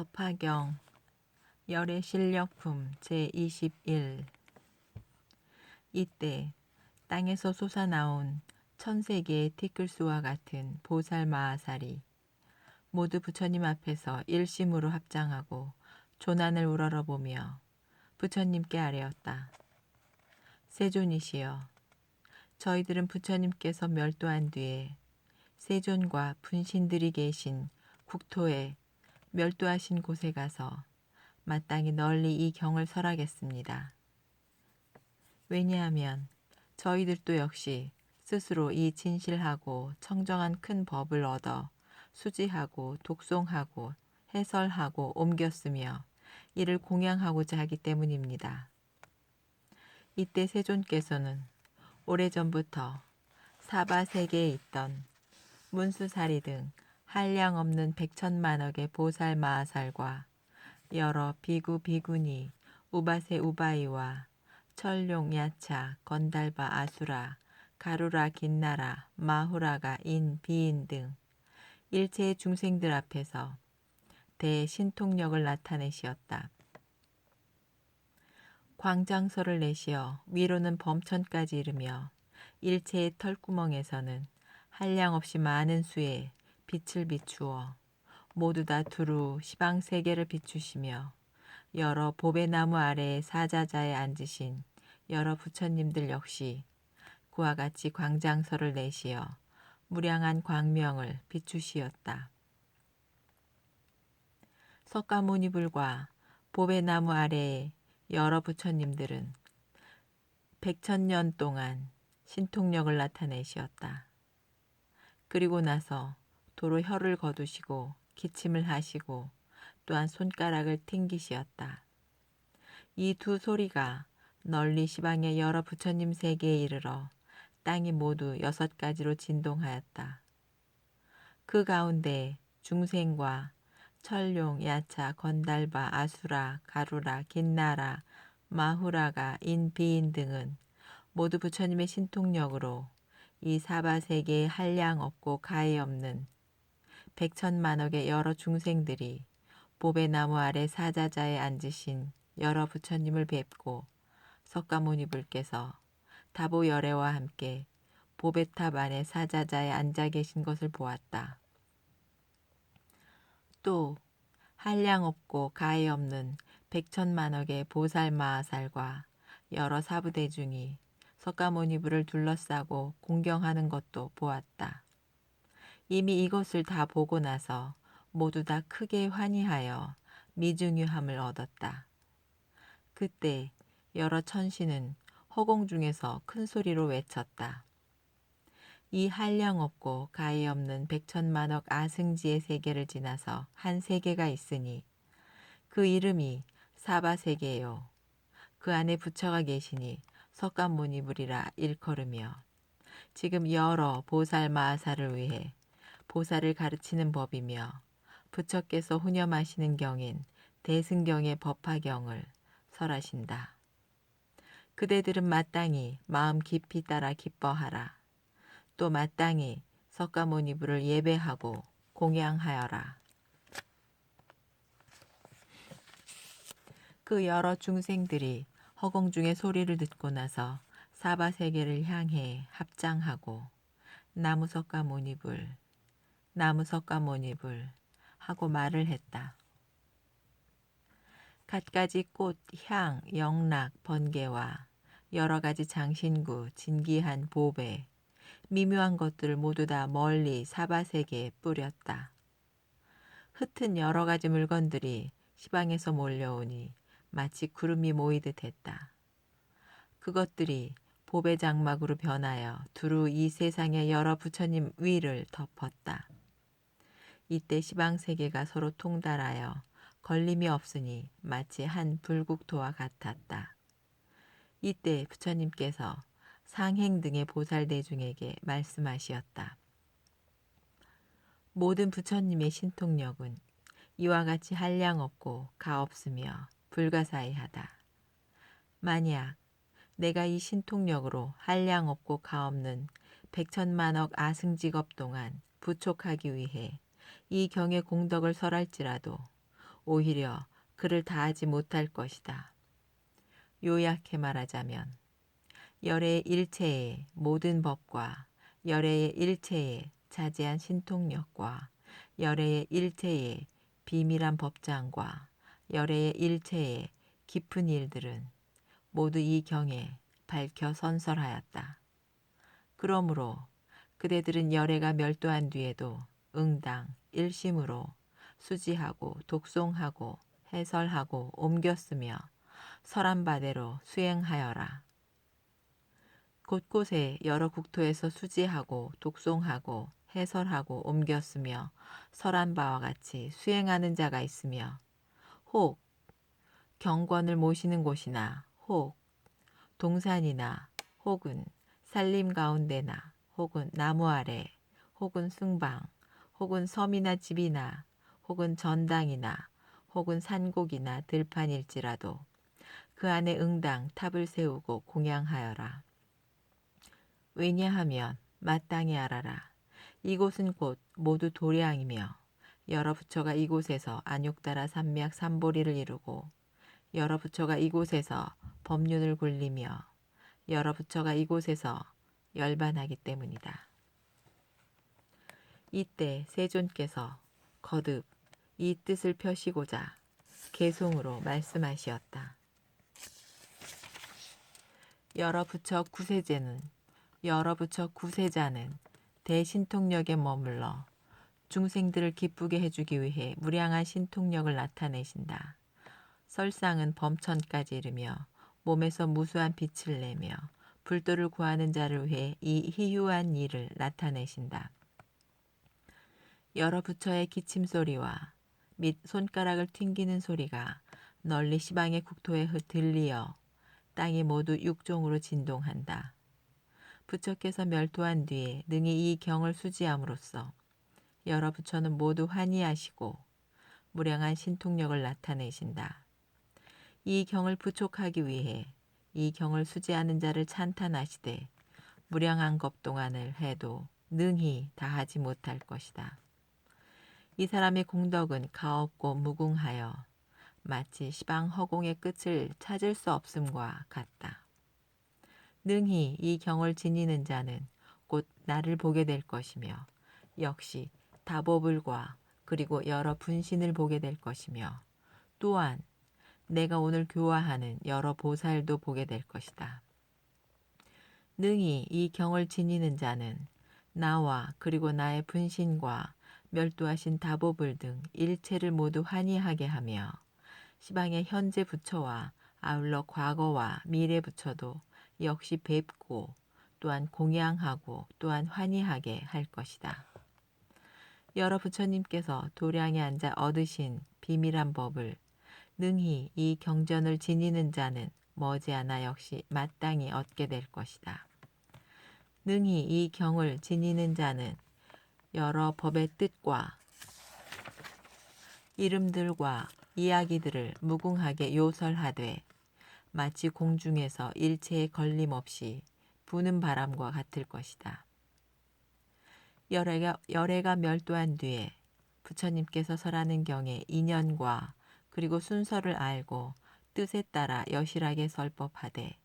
법화경 열의 실력품 제21 이때 땅에서 솟아나온 천세 개의 티끌수와 같은 보살 마하살이 모두 부처님 앞에서 일심으로 합장하고 조난을 우러러보며 부처님께 아뢰었다. 세존이시여, 저희들은 부처님께서 멸도한 뒤에 세존과 분신들이 계신 국토에 멸도하신 곳에 가서 마땅히 널리 이 경을 설하겠습니다. 왜냐하면 저희들도 역시 스스로 이 진실하고 청정한 큰 법을 얻어 수지하고 독송하고 해설하고 옮겼으며 이를 공양하고자 하기 때문입니다. 이때 세존께서는 오래전부터 사바 세계에 있던 문수사리 등 한량 없는 백천만억의 보살 마하살과 여러 비구 비구니 우바세 우바이와 철룡 야차 건달바 아수라 가루라 긴나라 마후라가 인 비인 등 일체의 중생들 앞에서 대신통력을 나타내시었다. 광장서를 내시어 위로는 범천까지 이르며 일체의 털구멍에서는 한량없이 많은 수의 빛을 비추어 모두 다 두루 시방 세계를 비추시며 여러 보배나무 아래에 사자자에 앉으신 여러 부처님들 역시 그와 같이 광장서를 내시어 무량한 광명을 비추시었다. 석가모니불과 보배나무 아래에 여러 부처님들은 백천년 동안 신통력을 나타내시었다. 그리고 나서 도로 혀를 거두시고 기침을 하시고 또한 손가락을 튕기시었다. 이 두 소리가 널리 시방의 여러 부처님 세계에 이르러 땅이 모두 여섯 가지로 진동하였다. 그 가운데 중생과 철룡, 야차, 건달바, 아수라, 가루라, 긴나라, 마후라가, 인, 비인 등은 모두 부처님의 신통력으로 이 사바세계에 한량 없고 가해 없는 백천만억의 여러 중생들이 보배 나무 아래 사자자에 앉으신 여러 부처님을 뵙고 석가모니 불께서 다보 열애와 함께 보배탑 안에 사자자에 앉아 계신 것을 보았다. 또 한량 없고 가해 없는 백천만억의 보살 마하살과 여러 사부대중이 석가모니불을 둘러싸고 공경하는 것도 보았다. 이미 이것을 다 보고 나서 모두 다 크게 환희하여 미중유함을 얻었다. 그때 여러 천신은 허공 중에서 큰 소리로 외쳤다. 이 한량 없고 가해 없는 백천만억 아승지의 세계를 지나서 한 세계가 있으니 그 이름이 사바세계요. 그 안에 부처가 계시니 석가모니불이라 일컬으며 지금 여러 보살 마하사를 위해 보살을 가르치는 법이며 부처께서 후념하시는 경인 대승경의 법화경을 설하신다. 그대들은 마땅히 마음 깊이 따라 기뻐하라. 또 마땅히 석가모니불을 예배하고 공양하여라. 그 여러 중생들이 허공 중의 소리를 듣고 나서 사바세계를 향해 합장하고 나무석가모니불, 나무석 가모니불 하고 말을 했다. 갖가지 꽃, 향, 영락, 번개와 여러 가지 장신구, 진기한 보배, 미묘한 것들을 모두 다 멀리 사바세계에 뿌렸다. 흩은 여러 가지 물건들이 시방에서 몰려오니 마치 구름이 모이듯 했다. 그것들이 보배 장막으로 변하여 두루 이 세상의 여러 부처님 위를 덮었다. 이때 시방 세계가 서로 통달하여 걸림이 없으니 마치 한 불국토와 같았다. 이때 부처님께서 상행 등의 보살대중에게 말씀하시었다. 모든 부처님의 신통력은 이와 같이 한량 없고 가 없으며 불가사의하다. 만약 내가 이 신통력으로 한량 없고 가 없는 백천만억 아승직업 동안 부촉하기 위해 이 경의 공덕을 설할지라도 오히려 그를 다하지 못할 것이다. 요약해 말하자면 열의 일체의 모든 법과 열의 일체의 자제한 신통력과 열의 일체의 비밀한 법장과 열의 일체의 깊은 일들은 모두 이 경에 밝혀 선설하였다. 그러므로 그대들은 열애가 멸도한 뒤에도 응당 일심으로 수지하고 독송하고 해설하고 옮겼으며 설한 바대로 수행하여라. 곳곳에 여러 국토에서 수지하고 독송하고 해설하고 옮겼으며 설한 바와 같이 수행하는 자가 있으며 혹 경권을 모시는 곳이나 혹 동산이나 혹은 산림 가운데나 혹은 나무 아래 혹은 승방 혹은 섬이나 집이나 혹은 전당이나 혹은 산곡이나 들판일지라도 그 안에 응당 탑을 세우고 공양하여라. 왜냐하면 마땅히 알아라. 이곳은 곧 모두 도량이며 여러 부처가 이곳에서 안욕따라 삼맥 삼보리를 이루고 여러 부처가 이곳에서 법륜을 굴리며 여러 부처가 이곳에서 열반하기 때문이다. 이때 세존께서 거듭 이 뜻을 펴시고자 개송으로 말씀하시었다. 여러 부처 구세제는 여러 부처 구세자는 대신통력에 머물러 중생들을 기쁘게 해주기 위해 무량한 신통력을 나타내신다. 설상은 범천까지 이르며 몸에서 무수한 빛을 내며 불도를 구하는 자를 위해 이 희유한 일을 나타내신다. 여러 부처의 기침 소리와 및 손가락을 튕기는 소리가 널리 시방의 국토에 들리어 땅이 모두 육종으로 진동한다. 부처께서 멸도한 뒤에 능히 이 경을 수지함으로써 여러 부처는 모두 환희하시고 무량한 신통력을 나타내신다. 이 경을 부촉하기 위해 이 경을 수지하는 자를 찬탄하시되 무량한 것 동안을 해도 능히 다하지 못할 것이다. 이 사람의 공덕은 가없고 무궁하여 마치 시방 허공의 끝을 찾을 수 없음과 같다. 능히 이 경을 지니는 자는 곧 나를 보게 될 것이며 역시 다보불과 그리고 여러 분신을 보게 될 것이며 또한 내가 오늘 교화하는 여러 보살도 보게 될 것이다. 능히 이 경을 지니는 자는 나와 그리고 나의 분신과 멸도하신 다보불 등 일체를 모두 환희하게 하며 시방의 현재 부처와 아울러 과거와 미래 부처도 역시 뵙고 또한 공양하고 또한 환희하게 할 것이다. 여러 부처님께서 도량에 앉아 얻으신 비밀한 법을 능히 이 경전을 지니는 자는 머지않아 역시 마땅히 얻게 될 것이다. 능히 이 경을 지니는 자는 여러 법의 뜻과 이름들과 이야기들을 무궁하게 요설하되 마치 공중에서 일체의 걸림 없이 부는 바람과 같을 것이다. 열애가, 열애가 멸도한 뒤에 부처님께서 설하는 경에 인연과 그리고 순서를 알고 뜻에 따라 여실하게 설법하되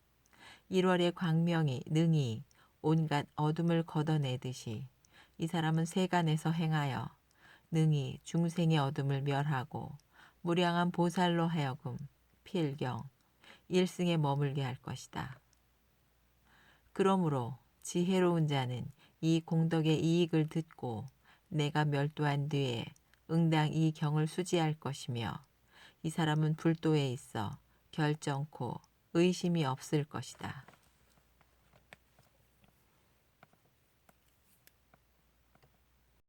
1월의 광명이 능히 온갖 어둠을 걷어내듯이 이 사람은 세간에서 행하여 능히 중생의 어둠을 멸하고 무량한 보살로 하여금 필경 일승에 머물게 할 것이다. 그러므로 지혜로운 자는 이 공덕의 이익을 듣고 내가 멸도한 뒤에 응당 이 경을 수지할 것이며 이 사람은 불도에 있어 결정코 의심이 없을 것이다.